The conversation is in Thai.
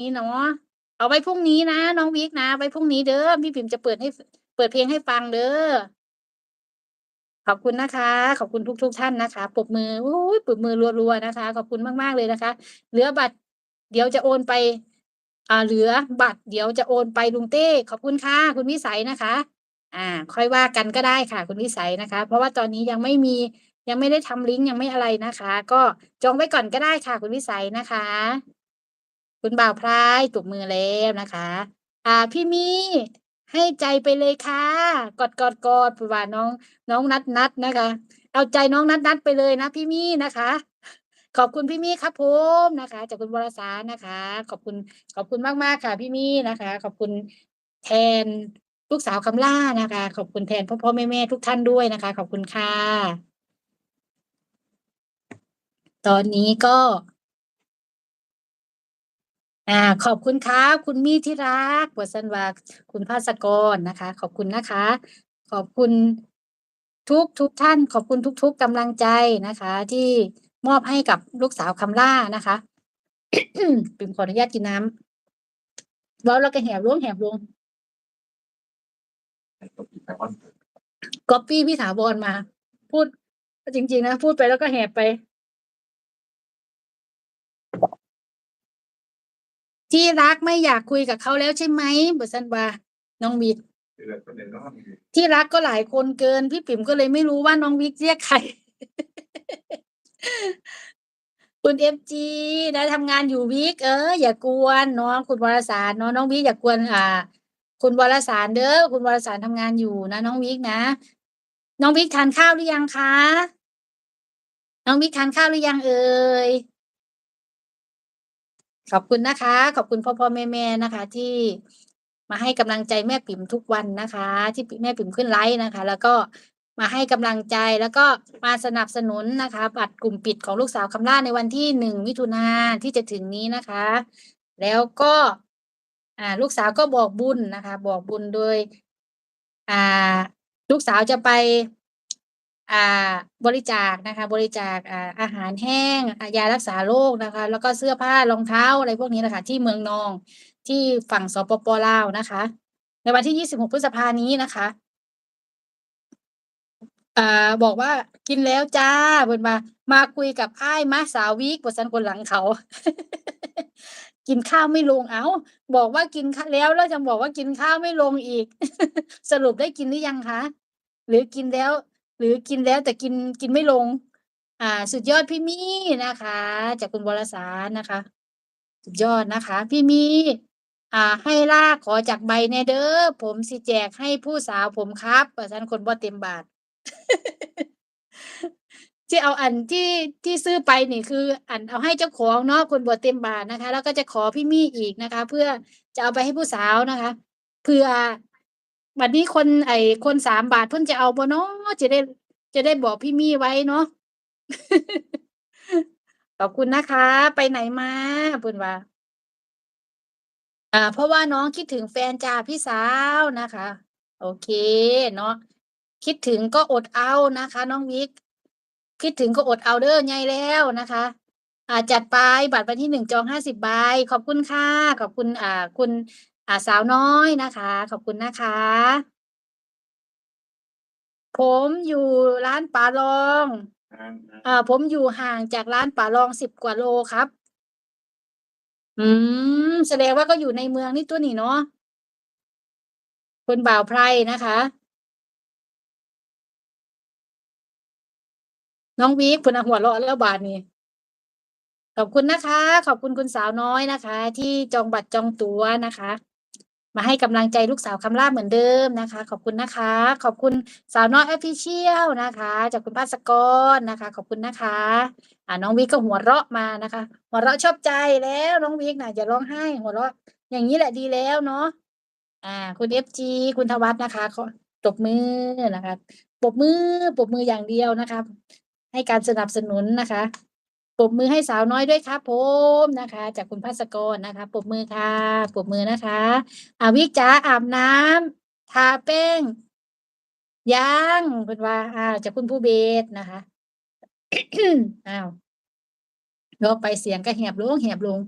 นี้เนาะเอาไว้พรุ่งนี้นะน้องวิกนะไว้พรุ่งนี้เด้อพี่ปิ่มจะเปิดให้เปิดเพลงให้ฟังเด้อขอบคุณนะคะ ขอบคุณทุกทุกๆท่านนะคะปรบมือโอ้ยปรบมือรัวๆนะคะ ขอบคุณมากๆเลยนะคะ เหลือบัตร เดี๋ยวจะโอนไป อ่าเหลือบัตร เดี๋ยวจะโอนไปลุงเต้ขอบคุณค่ะ คุณวิสัยนะคะ อ่า ค่อยว่ากันก็ได้ค่ะ คุณวิสัยนะคะ เพราะว่าตอนนี้ยังไม่มียังไม่ได้ทำลิงก์ยังไม่อะไรนะคะ ก็จองไว้ก่อนก็ได้ค่ะ คุณวิสัยนะคะ คุณบ่าวพรายตบมือแล้วนะคะ อ่าพี่มีให้ใจไปเลยค่ะกอดกอดกอดว่าน้องน้องนัดนัดนะคะ เอาใจน้องนัดนัดไปเลยนะพี่มี่นะคะ ขอบคุณพี่มี่ครับผมนะคะ จากคุณวรสารนะคะ ขอบคุณขอบคุณมากมากๆค่ะ พี่มี่นะคะ ขอบคุณแทนลูกสาวคำล่านะคะ ขอบคุณแทนพ่อพ่อแม่แม่ทุกท่านด้วยนะคะ ขอบคุณค่ะ ตอนนี้ก็ อ่าขอบคุณครับ คุณมี่ที่รักวสันวาคุณภาสกรนะคะ ขอบคุณนะคะ ขอบคุณทุกทุกท่าน ขอบคุณทุกๆกำลังใจนะคะ ที่มอบให้กับลูกสาวคำล่านะคะ ปิ่มขออนุญาตกินน้ำแล้วเราก็แหบลงแหบลงก๊อปปี้พี่ถาวรมา พูดจริง ๆ นะ พูดไปแล้วก็แหบไป ที่รักไม่อยากคุยกับเขาแล้วใช่ไหมบสันว่าน้องวิกที่รักก็หลายคนเกิน พี่ปิ่มก็เลยไม่รู้ว่าน้องวิกเรียกใครคุณเอฟจีนะทำงานอยู่วิกเอออย่ากวนเนาะคุณวรสารเนาะน้องวิกอย่ากวนอ่า คุณวรสารเด้อคุณวรสารทำงานอยู่นะน้องวิกนะน้องวิกทานข้าวหรือยังคะน้องวิกทานข้าวหรือยังเอ่ย ขอบคุณนะคะ ขอบคุณพ่อพ่อแม่แม่นะคะ ที่มาให้กำลังใจแม่ปิ่มทุกวันนะคะ ที่แม่ปิ่มขึ้นไลฟ์นะคะ แล้วก็มาให้กำลังใจแล้วก็มาสนับสนุนนะคะบัตรกลุ่มปิดของลูกสาวคำล่าในวันที่หนึ่งมิถุนาที่จะถึงนี้นะคะ แล้วก็อ่าลูกสาวก็บอกบุญนะคะ บอกบุญโดย อ่า ลูกสาวจะไป บริจาคนะคะ บริจาคอาอาหารแห้งยารักษาโรคนะคะ แล้วก็เสื้อผ้ารองเท้าอะไรพวกนี้นะคะ ที่เมืองนองที่ฝั่งสปปลาวนะคะ ในวันที่ 26 พฤษภานี้นะคะอบอกว่ากินแล้วจ้าเพิ่นมา มาคุยกับอ้ายมาสาววิกบ่ซันคนหลังเขา กินข้าวไม่ลงเอ้า บอกว่ากินแล้วแล้วยังบอกว่ากินข้าวไม่ลงอีก สรุปได้กินหรือยังคะหรือกินแล้ว หรือกินแล้วแต่กินกินไม่ลง อ่า สุดยอดพี่มี่นะคะ จากคุณวรสารนะคะ สุดยอดนะคะ พี่มี่อ่า ให้ลากขอจากใบแน่เด้อผมสิแจกให้ผู้สาวผมครับว่าซั่นคนบ่เต็มบาทที่เอาอันที่ที่ซื้อไปนี่คือ อันเอาให้เจ้าของเนาะคนบ่เต็มบาทนะคะ แล้วก็จะขอพี่มี่อีกนะคะ เพื่อจะเอาไปให้ผู้สาวนะคะเผื่อ บัดนี้คนไอ้คนสามบาทเพิ่นจะเอาบ่เนาะจะได้ จะได้บอกพี่มี่ไว้เนาะ ขอบคุณนะคะ ไปไหนมาเพิ่นว่า อ่า เพราะว่าน้องคิดถึงแฟนจ้าพี่สาวนะคะ โอเคเนาะคิดถึงก็อดเอานะคะ น้องวิก คิดถึงก็อดเอาเด้อใหญ่แล้วนะคะ อ่าจัดไปบัตรวันที่หนึ่งจองห้าสิบใบขอบคุณค่ะขอบคุณ อ่า คุณ สาวน้อยนะคะ ขอบคุณนะคะ ผมอยู่ร้านป๋าลองอ่าผมอยู่ห่างจากร้านป๋าลองสิบกว่าโลครับ อืม แสดงว่าก็อยู่ในเมืองนี่ตัวนี่เนาะคุณบ่าวไพรนะคะ น้องวิกเพิ่นน่ะหัวเราะแล้วบาดนี้ขอบคุณนะคะ ขอบคุณคุณสาวน้อยนะคะ ที่จองบัตรจองตั๋วนะคะ มาให้กำลังใจลูกสาวคำล่าเหมือนเดิมนะคะ ขอบคุณนะคะ ขอบคุณสาวน้อย Official นะคะ จากคุณภาสกรนะคะ ขอบคุณนะคะอ่าน้องวิกก็หัวเราะมานะคะ หัวเราะชอบใจแล้วน้องวิกนะอย่าร้องไห้ หัวเราะ อย่างนี้แหละดีแล้วเนาะอ่า คุณ FG คุณธวัฒน์นะคะขอตบมือนะคะปบมือปบมืออย่างเดียวนะคะ ให้การสนับสนุนนะคะ ปบมือให้สาวน้อยด้วยครับผมนะคะ จากคุณภาสกรนะคะปบมือค่ะปบมือนะคะอาวิกจ๋าอาบน้ำทาแป้งยังเพิ่นว่าอ้าวจากคุณผู้เบสนะคะอ้าวลงไปเสียงก็แหบลงแหบลง